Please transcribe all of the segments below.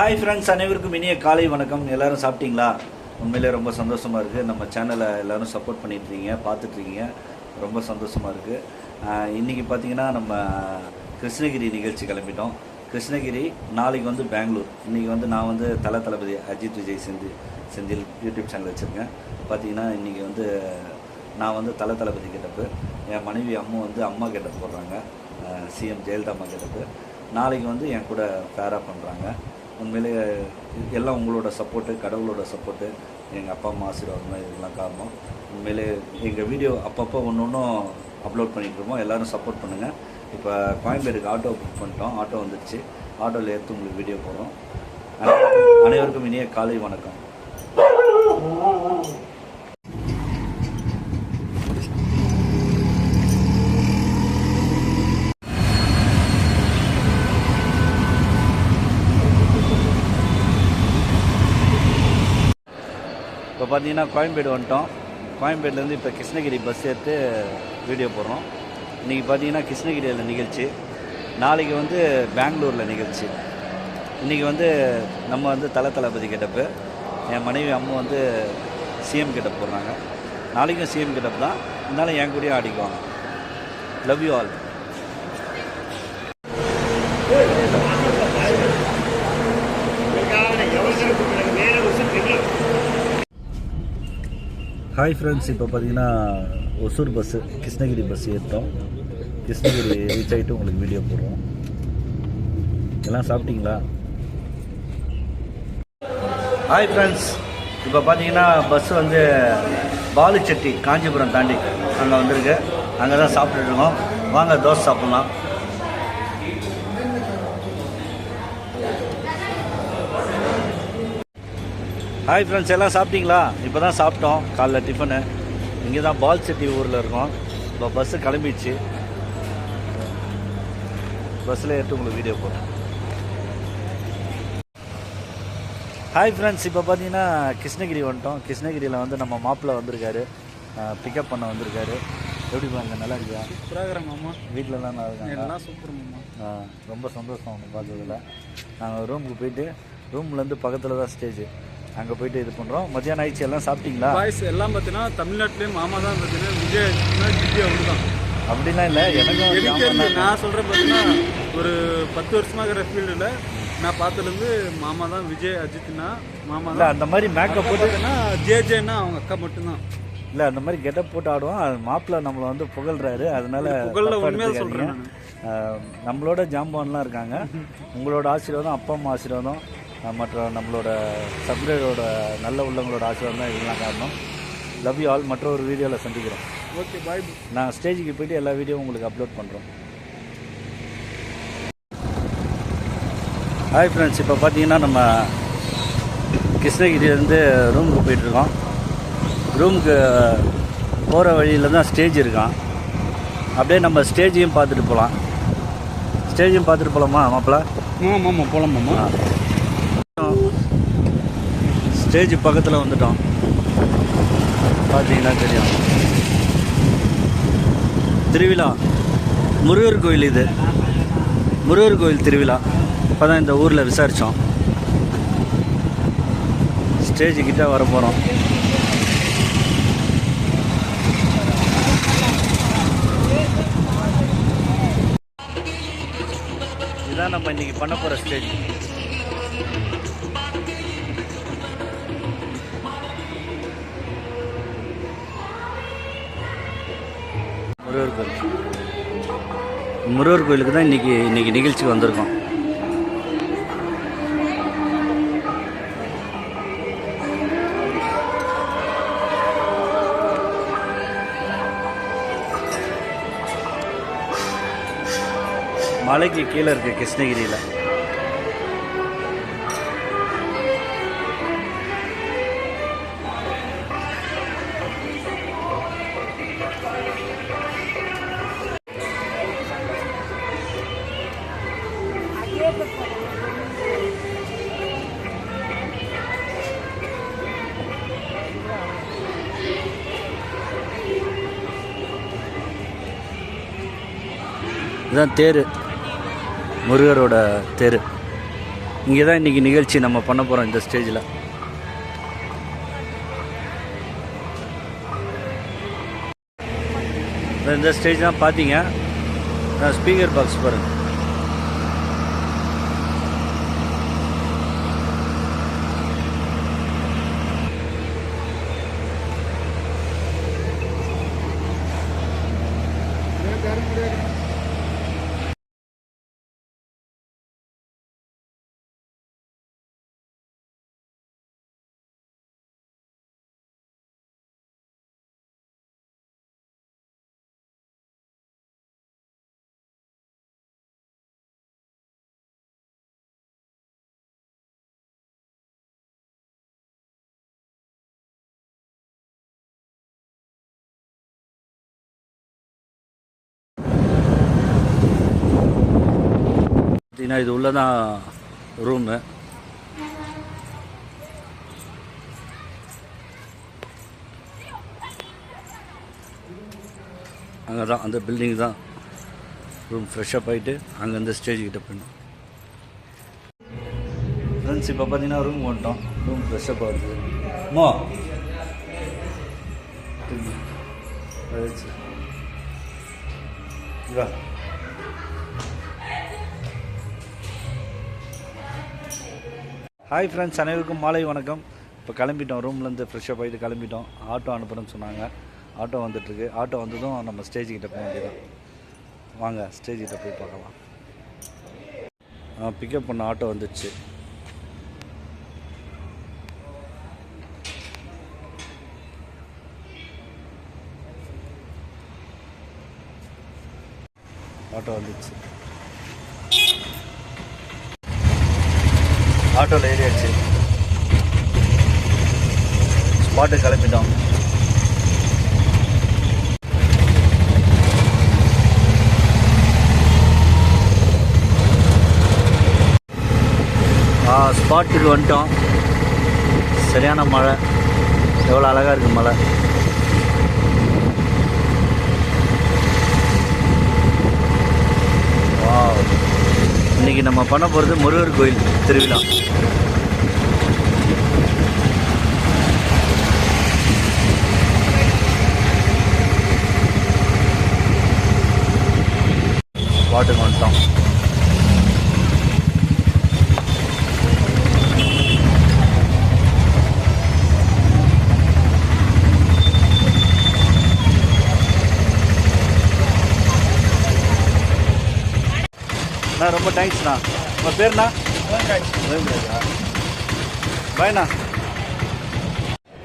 Hi friends அனைவருக்கும் இனிய காலை வணக்கம். எல்லாரும் சாப்பிட்டீங்களா? உண்மையிலே ரொம்ப சந்தோஷமாக இருக்குது நம்ம சேனலை எல்லோரும் சப்போர்ட் பண்ணிட்டுருக்கீங்க பார்த்துட்ருக்கீங்க ரொம்ப சந்தோஷமாக இருக்குது இன்றைக்கி பார்த்தீங்கன்னா நம்ம கிருஷ்ணகிரி நிகழ்ச்சி கிளம்பிட்டோம். கிருஷ்ணகிரி நாளைக்கு வந்து பெங்களூர். இன்றைக்கி வந்து நான் வந்து தல தளபதி அஜித் விஜய் செந்தில் செந்தில் யூடியூப் சேனல் வச்சுருக்கேன். பார்த்தீங்கன்னா இன்றைக்கி வந்து நான் வந்து தல தளபதி கெட்டப்பு என் மனைவி அம்மா வந்து அம்மா கிட்ட போடுறாங்க. சிஎம் ஜெயலலிதா அம்மா கெட்டப்பு. நாளைக்கு வந்து என் கூட ஃபேராக பண்ணுறாங்க உண்மையிலே எல்லாம் உங்களோட சப்போர்ட்டு கடவுளோட சப்போர்ட்டு எங்கள் அப்பா அம்மா ஆசீர்வாதம் தான் இதெல்லாம் காரணம். உண்மையிலே எங்கள் வீடியோ அப்பப்போ ஒன்று ஒன்றும் அப்லோட் பண்ணிட்டு எல்லோரும் சப்போர்ட் பண்ணுங்கள் இப்போ கோயம்பேடுக்கு ஆட்டோ புக் பண்ணிட்டோம். ஆட்டோ வந்துடுச்சு ஆட்டோவில் எடுத்து உங்களுக்கு வீடியோ போடுறோம். அனைவருக்கும் இனிய காலை வணக்கம் இப்போ பார்த்தீங்கன்னா கோயம்பேடு வந்துட்டோம். கோயம்பேடுலேருந்து இப்போ கிருஷ்ணகிரி பஸ் எடுத்து வீடியோ போடுறோம். இன்றைக்கி பார்த்தீங்கன்னா கிருஷ்ணகிரியில் நிகழ்ச்சி. நாளைக்கு வந்து பெங்களூரில் நிகழ்ச்சி. இன்றைக்கி வந்து நம்ம வந்து தல தளபதி கெட்டப்பு. என் மனைவி அம்மா வந்து சிஎம் கெட்டப் போடுறாங்க. நாளைக்கும் சிஎம் கெட்டப் தான். இருந்தாலும் என் கூடயும் ஆடிக்குவாங்க. Love you all hi friends இப்போ பார்த்தீங்கன்னா ஒசூர் பஸ்ஸு கிருஷ்ணகிரி பஸ் ஏற்றோம் கிருஷ்ணகிரி ரீச் ஆகிட்டு உங்களுக்கு வீடியோ போடுறோம். எல்லாம் சாப்பிட்டீங்களா? ஹாய் ஃப்ரெண்ட்ஸ் இப்போ பார்த்தீங்கன்னா பஸ் வந்து பாலுச்செட்டி காஞ்சிபுரம் தாண்டி அங்கே வந்திருக்கு. அங்கே தான் சாப்பிட்டுருக்கோம் வாங்க தோசை சாப்பிட்லாம். ஹாய் ஃப்ரெண்ட்ஸ் எல்லாம் சாப்பிட்டீங்களா? இப்போ தான் சாப்பிட்டோம். காலைல டிஃபனு இங்கே தான் பால் செட்டி ஊரில் இருக்கோம். இப்போ பஸ்ஸு கிளம்பிடுச்சு. பஸ்ஸில் எடுத்து உங்களுக்கு வீடியோ போடுறேன். ஹாய் ஃப்ரெண்ட்ஸ் இப்போ பார்த்தீங்கன்னா கிருஷ்ணகிரி வந்துட்டோம். கிருஷ்ணகிரியில் வந்து நம்ம மாப்பிள்ளை வந்திருக்காரு. பிக்கப் பண்ண வந்திருக்காரு. எப்படி பாருங்க நல்லா இருக்கியா? மாமா. வீட்டிலலாம் நல்லா இருக்காங்க எல்லாம் சூப்பர் மாமா. ரொம்ப சந்தோஷம் அவங்க பார்த்ததுல நாங்கள் ரூமுக்கு போயிட்டு ரூம்லேருந்து பக்கத்தில் தான் ஸ்டேஜ் அங்கே போயிட்டு இது பண்ணுறோம் மத்தியானம் ஆயிடுச்சு. எல்லாம் சாப்பிட்டீங்களா? பாய்ஸ் எல்லாம் பார்த்தீங்கன்னா தமிழ்நாட்டிலேயே மாமா தான் பார்த்தீங்கன்னா விஜய் விஜய் அவர் தான் அப்படிலாம் இல்லை. எனக்கும் எனக்கு. நான் சொல்கிறேன் பார்த்தீங்கன்னா ஒரு பத்து வருஷமாக இருக்கிற ஃபீல்டில் நான் பார்த்ததுலேருந்து மாமா தான் விஜய் அஜித்னா மாமா இல்லை தான். அந்த மாதிரி மேக்கப் போட்டு பார்த்தீங்கன்னா ஜே ஜேன்னா அவங்க அக்கா மட்டும்தான். இல்லை அந்த மாதிரி கெட்டப் போட்டு ஆடுவோம் அது மாப்பிள்ளை நம்மளை வந்து புகழ்றாரு. அதனால புகழ்ல தப்பா உண்மையா எடுத்துக்காதீங்க. சொல்றேன் ஆ, நம்மளோட ஜாம்பான்லாம் இருக்காங்க. உங்களோட ஆசீர்வாதம் அப்பா அம்மா ஆசீர்வாதம். மற்ற நம்மளோட சப்ஸ்கிரைபரோட நல்ல உள்ளவங்களோட ஆசீர்வாதம் தான் இதெல்லாம் காரணம். லவ் யூ ஆல் மற்ற ஒரு வீடியோவில் சந்திக்கிறோம். ஓகே பாய் நான் ஸ்டேஜுக்கு போயிட்டு எல்லா வீடியோவும் உங்களுக்கு அப்லோட் பண்ணுறோம் ஹாய் ஃப்ரெண்ட்ஸ் இப்போ பார்த்தீங்கன்னா நம்ம கிருஷ்ணகிரியிலேருந்து ரூமுக்கு போயிட்டுருக்கோம். ரூமுக்கு போகிற வழியில் தான் ஸ்டேஜ் இருக்கான். அப்படியே நம்ம ஸ்டேஜையும் பார்த்துட்டு போகலாம் ஸ்டேஜையும் பார்த்துட்டு போகலாமா மாப்பிள்ள? மாமா மாமா போகலாம் மாமா. ஸ்டேஜ் பக்கத்தில் வந்துட்டோம் பார்த்தீங்கன்னா தெரியும். திருவிழா. முருகர் கோயில் இது. முருகர் கோயில் திருவிழா. இப்போ தான் இந்த ஊரில் விசாரித்தோம் ஸ்டேஜ் வர போகிறோம் இதான் நம்ம இன்றைக்கி பண்ண போகிற ஸ்டேஜ். முருகர் கோயில். முருகர் கோயிலுக்கு தான் இன்னைக்கு இன்றைக்கி நிகழ்ச்சிக்கு வந்திருக்கோம். மலைக்கு கீழே இருக்குது கிருஷ்ணகிரியில். இதுதான் தேர். முருகரோட தேர். இங்கே தான் இன்றைக்கி நிகழ்ச்சி நம்ம பண்ண போகிறோம் இந்த ஸ்டேஜில் இந்த ஸ்டேஜ் தான் பார்த்தீங்க. ஸ்பீக்கர் பாக்ஸ் பாருங்கள் பார்த்தீங்கன்னா இது உள்ளே தான் ரூமு. அங்கே தான் அந்த பில்டிங் தான். ரூம் ஃப்ரெஷ்ஷப் ஆகிட்டு அங்கே அந்த ஸ்டேஜ் கிட்ட போயிடும் ஃப்ரெண்ட்ஸ் இப்போ பார்த்தீங்கன்னா ரூம் வந்துட்டோம். ரூம் ஃப்ரெஷ்ஷப் ஆகுது. மோ வா. ஹாய் ஃப்ரெண்ட்ஸ் அனைவருக்கும் மாலை வணக்கம். இப்போ கிளம்பிட்டோம் ரூம்லேருந்து ஃப்ரெஷ்ஷாக ஆகிட்டு கிளம்பிட்டோம். ஆட்டோ அனுப்புகிறேன்னு சொன்னாங்க. ஆட்டோ வந்துட்டுருக்கு. ஆட்டோ வந்ததும் நம்ம ஸ்டேஜ்கிட்ட போக வேண்டியதான் வாங்க ஸ்டேஜ்கிட்ட போய் பார்க்கலாம். பிக்கப் பண்ண ஆட்டோ வந்துடுச்சு ஆட்டோ வந்துடுச்சு ஆட்டோவில் ஏறியாச்சு ஸ்பாட்டு கிளம்பிட்டோம் ஸ்பாட்டுக்கு வந்துட்டோம். சரியான மழை. எவ்வளோ அழகாக இருக்குது மழை. நம்ம பண்ண போகிறது முருகர் கோயில் திருவிழா. வாட்டுக்கு வந்துட்டோம். ரொம்ப தேங்க்ஸ்ண்ணா உங்கள் பேருண்ணா? பாய்ண்ணா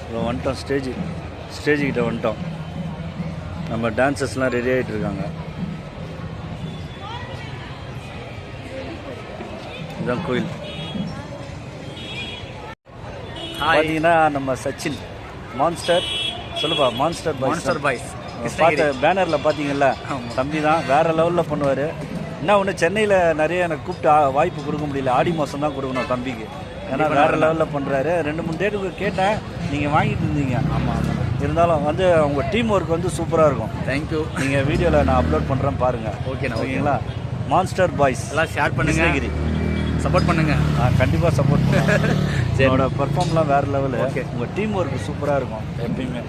இப்போ வந்துட்டோம் ஸ்டேஜ் ஸ்டேஜ் கிட்ட வந்துட்டோம் நம்ம டான்சர்ஸ்லாம் ரெடி ஆகிட்டு இருக்காங்க. இதுதான் கோயில். பார்த்தீங்கன்னா நம்ம சச்சின் மான்ஸ்டர் சொல்லுப்பா மான்ஸ்டர் மான்ஸ்டர் பாய்ஸ் பார்த்த பேனரில் பார்த்தீங்கல்ல தம்பி தான் வேற லெவலில் பண்ணுவார். என்ன ஒன்று சென்னையில் நிறைய எனக்கு கூப்பிட்டு ஆ- வாய்ப்பு கொடுக்க முடியல. ஆடி மாதம் தான் கொடுக்கணும் தம்பிக்கு. ஏன்னா வேற லெவலில் பண்ணுறாரு ரெண்டு மூணு டேட்டுக்கு கேட்டேன். நீங்கள் வாங்கிட்டு இருந்தீங்க. ஆமாம் இருந்தாலும் வந்து அவங்க டீம் ஒர்க் வந்து சூப்பராக இருக்கும். தேங்க்யூ நீங்கள் வீடியோவில் நான் அப்லோட் பண்ணுறேன் பாருங்கள் ஓகேண்ணா, ஓகே. ஓகேங்களா மான்ஸ்டர் பாய்ஸ் எல்லாம் ஷேர் பண்ணுங்க. சப்போர்ட் பண்ணுங்க. நான் கண்டிப்பாக சப்போர்ட் சரி. என்னோட பெர்ஃபார்ம்லாம் வேறு லெவலு ஓகே. உங்கள் டீம் ஒர்க் சூப்பராக இருக்கும். எப்பயுமே.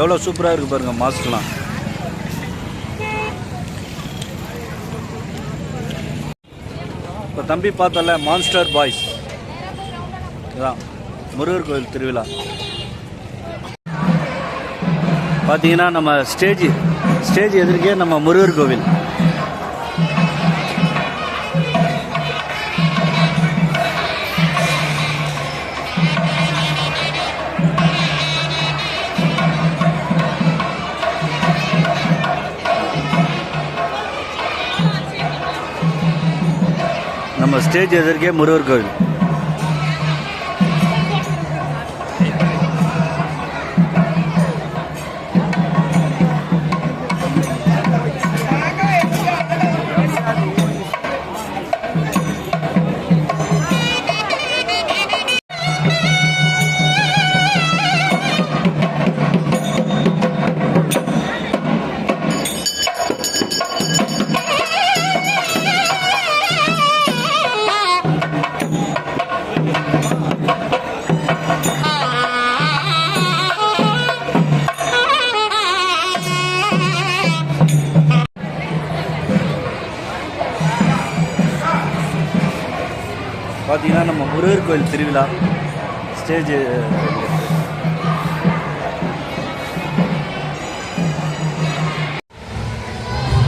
எவ்வளோ சூப்பராக இருக்குது பாருங்கள் மாஸ்க்லாம் இப்போ தம்பி பார்த்தல மான்ஸ்டர் பாய்ஸ் இதான் முருகர் கோயில் திருவிழா. பார்த்தீங்கன்னா நம்ம ஸ்டேஜ் ஸ்டேஜ் எதிர்க்கே நம்ம முருகர் கோவில். நம்ம ஸ்டேஜ் எதிர்க்கே முருகர் கோவில் பார்த்தீங்கன்னா நம்ம முருகர் கோயில் திருவிழா. ஸ்டேஜ்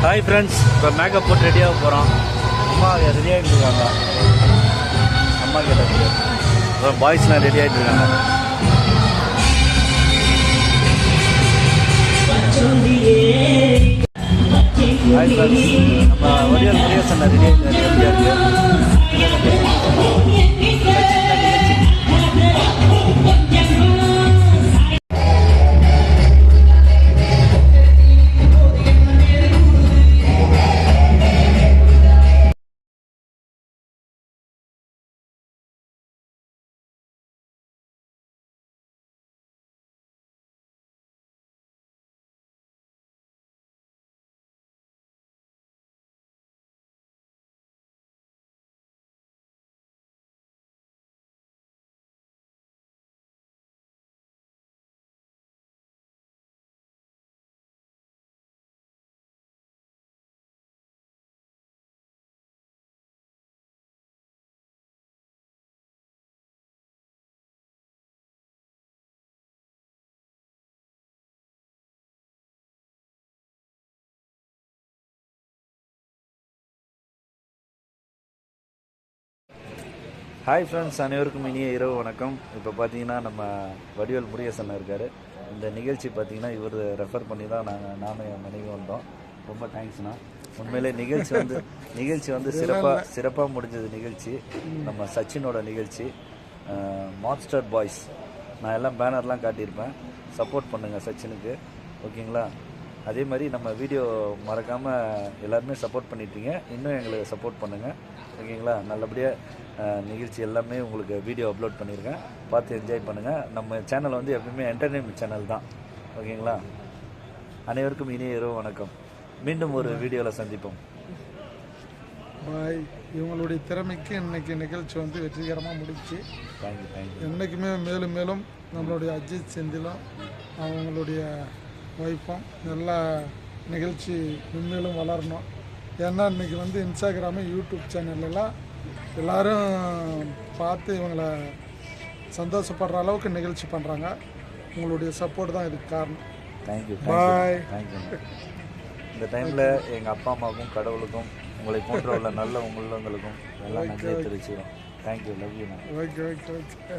ஹாய் ஃப்ரெண்ட்ஸ் இப்போ மேக்கப் போட்டு ரெடியாக போகிறோம் அம்மா ரெடி ஆகிட்டு இருக்காங்க. அம்மா கிட்ட அப்புறம் பாய்ஸ்லாம் ரெடி ஆகிட்டு இருக்காங்க. ஹாய் ஃப்ரெண்ட்ஸ் நம்ம வடிவல் முருகேசன் ரெடி ஆகிட்டு ஹாய் ஃப்ரெண்ட்ஸ் அனைவருக்கும் இனிய இரவு வணக்கம். இப்போ பார்த்தீங்கன்னா நம்ம வடிவேல் முருகேசன் இருக்கார். இந்த நிகழ்ச்சி பார்த்தீங்கன்னா இவர் ரெஃபர் பண்ணி தான் நாங்கள் நானும் என் மனைவி வந்தோம். ரொம்ப தேங்க்ஸ்ண்ணா உண்மையிலே நிகழ்ச்சி வந்து நிகழ்ச்சி வந்து சிறப்பாக சிறப்பாக முடிஞ்சது நிகழ்ச்சி. நம்ம சச்சினோட நிகழ்ச்சி. மான்ஸ்டர் பாய்ஸ் நான் எல்லாம் பேனர்லாம் காட்டியிருப்பேன். சப்போர்ட் பண்ணுங்கள் சச்சினுக்கு. ஓகேங்களா அதே மாதிரி நம்ம வீடியோ மறக்காமல் எல்லாருமே சப்போர்ட் பண்ணிட்டீங்க. இன்னும் எங்களுக்கு சப்போர்ட் பண்ணுங்கள் ஓகேங்களா? நல்லபடியாக நிகழ்ச்சி எல்லாமே உங்களுக்கு வீடியோ அப்லோட் பண்ணியிருக்கேன் பார்த்து என்ஜாய் பண்ணுங்கள் நம்ம சேனல் வந்து எப்பவுமே என்டர்டெயின்மெண்ட் சேனல் தான். ஓகேங்களா? அனைவருக்கும் இனிய இரவு வணக்கம். மீண்டும் ஒரு வீடியோவில் சந்திப்போம். பாய் இவங்களுடைய திறமைக்கு இன்னைக்கு நிகழ்ச்சி வந்து வெற்றிகரமாக முடிச்சு தேங்க்யூ தேங்க்யூ என்றைக்குமே மேலும் மேலும் நம்மளுடைய அஜித் செந்திலும் அவங்களுடைய ஒய்ஃபும் நல்லா நிகழ்ச்சி மென்மேலும் வளரணும். ஏன்னா இன்னைக்கு வந்து இன்ஸ்டாகிராமு யூடியூப் சேனல்லாம் எல்லாரும் பார்த்து இவங்களை சந்தோஷப்படுற அளவுக்கு நிகழ்ச்சி பண்ணுறாங்க உங்களுடைய சப்போர்ட் தான் இதுக்கு காரணம். Thank you Bye. தேங்க்யூ இந்த டைமில் எங்கள் அப்பா அம்மாவுக்கும் கடவுளுக்கும் உங்களை போன்ற உள்ள நல்ல உள்ளவங்களுக்கும் எல்லாம் நன்றியை தெரிவிச்சுக்கிறோம். Thank you love you okay okay okay